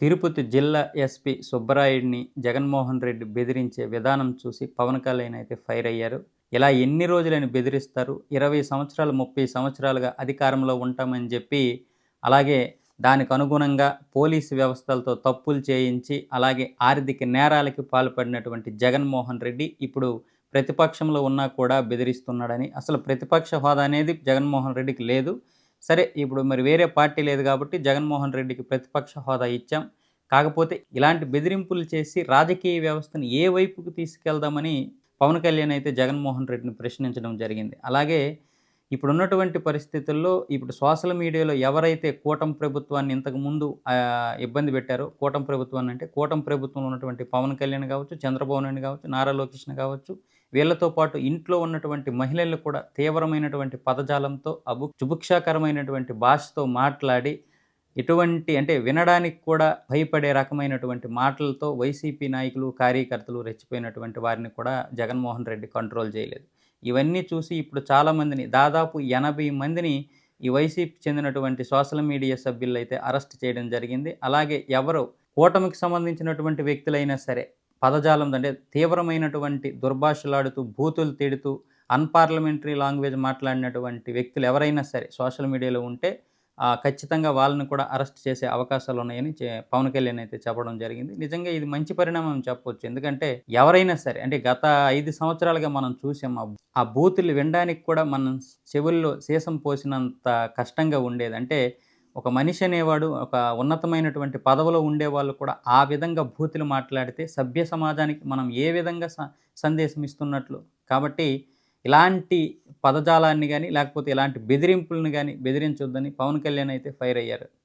తిరుపతి జిల్లా ఎస్పీ సుబ్బరాయుడిని జగన్మోహన్ రెడ్డి బెదిరించే విధానం చూసి పవన్ కళ్యాణ్ అయితే ఫైర్ అయ్యారు. ఇలా ఎన్ని రోజులని బెదిరిస్తారు? ఇరవై సంవత్సరాలు ముప్పై సంవత్సరాలుగా అధికారంలో ఉంటామని చెప్పి అలాగే దానికి అనుగుణంగా పోలీసు వ్యవస్థలతో తప్పులు చేయించి అలాగే ఆర్థిక నేరాలకి పాల్పడినటువంటి జగన్మోహన్ రెడ్డి ఇప్పుడు ప్రతిపక్షంలో ఉన్నా కూడా బెదిరిస్తున్నాడని. అసలు ప్రతిపక్ష హోదా అనేది జగన్మోహన్ రెడ్డికి లేదు. సరే ఇప్పుడు మరి వేరే పార్టీ లేదు కాబట్టి జగన్మోహన్ రెడ్డికి ప్రతిపక్ష హోదా ఇచ్చాం. కాకపోతే ఇలాంటి బెదిరింపులు చేసి రాజకీయ వ్యవస్థను ఏ వైపుకు తీసుకెళ్దామని పవన్ కళ్యాణ్ అయితే జగన్మోహన్ రెడ్డిని ప్రశ్నించడం జరిగింది. అలాగే ఇప్పుడున్నటువంటి పరిస్థితుల్లో ఇప్పుడు సోషల్ మీడియాలో ఎవరైతే కూటమి ప్రభుత్వాన్ని ఇంతకు ముందు ఇబ్బంది పెట్టారో కూటమి ప్రభుత్వాన్ని అంటే కూటమి ప్రభుత్వంలో ఉన్నటువంటి పవన్ కళ్యాణ్ కావచ్చు చంద్రబాబు నాయుడు కావచ్చు నారా లోకేష్ కావచ్చు వీళ్ళతో పాటు ఇంట్లో ఉన్నటువంటి మహిళలు కూడా తీవ్రమైనటువంటి పదజాలంతో అబు చుభుక్షాకరమైనటువంటి భాషతో మాట్లాడి ఎటువంటి అంటే వినడానికి కూడా భయపడే రకమైనటువంటి మాటలతో వైసీపీ నాయకులు కార్యకర్తలు రెచ్చిపోయినటువంటి వారిని కూడా జగన్మోహన్ రెడ్డి కంట్రోల్ చేయలేదు. ఇవన్నీ చూసి ఇప్పుడు చాలామందిని దాదాపు ఎనభై మందిని ఈ వైసీపీ చెందినటువంటి సోషల్ మీడియా సభ్యులు అయితే అరెస్ట్ చేయడం జరిగింది. అలాగే ఎవరు కూటమికి సంబంధించినటువంటి వ్యక్తులైనా సరే పదజాలం అంటే తీవ్రమైనటువంటి దుర్భాషలాడుతూ బూతులు తిడుతూ అన్పార్లమెంటరీ లాంగ్వేజ్ మాట్లాడినటువంటి వ్యక్తులు ఎవరైనా సరే సోషల్ మీడియాలో ఉంటే ఆ, ఖచ్చితంగా వాళ్ళని కూడా అరెస్ట్ చేసే అవకాశాలు ఉన్నాయని పవన్ కళ్యాణ్ అయితే చెప్పడం జరిగింది. నిజంగా ఇది మంచి పరిణామం చెప్పవచ్చు ఎందుకంటే ఎవరైనా సరే అంటే గత ఐదు సంవత్సరాలుగా మనం చూసాం ఆ- ఆ బూతులు వినడానికి కూడా మనం చెవుల్లో సీసం పోసినంత కష్టంగా ఉండేది. అంటే ఒక మనిషి అనేవాడు ఒక ఉన్నతమైనటువంటి పదవిలో ఉండేవాళ్ళు కూడా ఆ విధంగా భూతులు మాట్లాడితే సభ్య సమాజానికి మనం ఏ విధంగా స- సందేశం ఇస్తున్నట్లు. కాబట్టి ఇలాంటి పదజాలాన్ని కానీ లేకపోతే ఇలాంటి బెదిరింపులను కానీ బెదిరించొద్దని పవన్ కళ్యాణ్ అయితే ఫైర్ అయ్యారు.